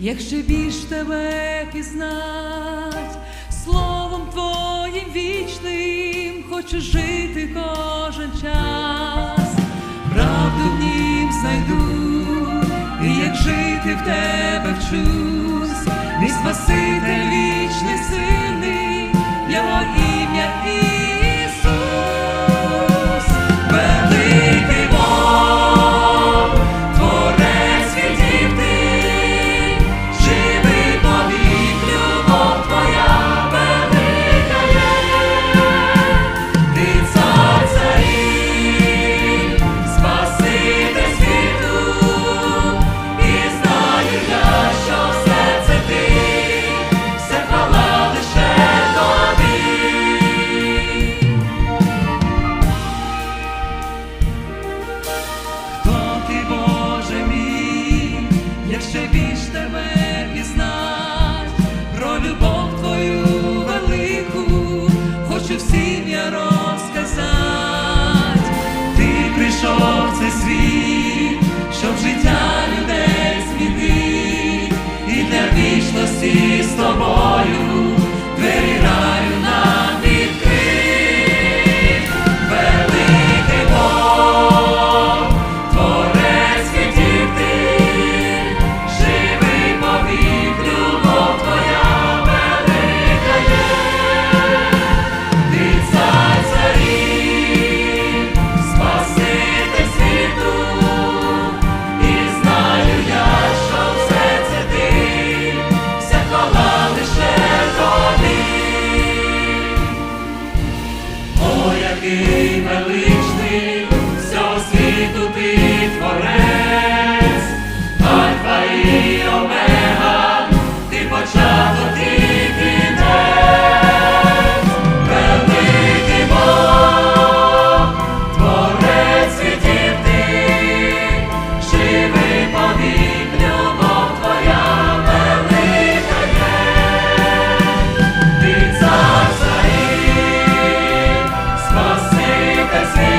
якщо більш тебе пізнать, словом твоїм вічним хочу жити кожен час, правду в нім знайду, і як жити в тебе вчусь, мій спаситель вічний син. ти величний, всього світу ти творець. Fantasy.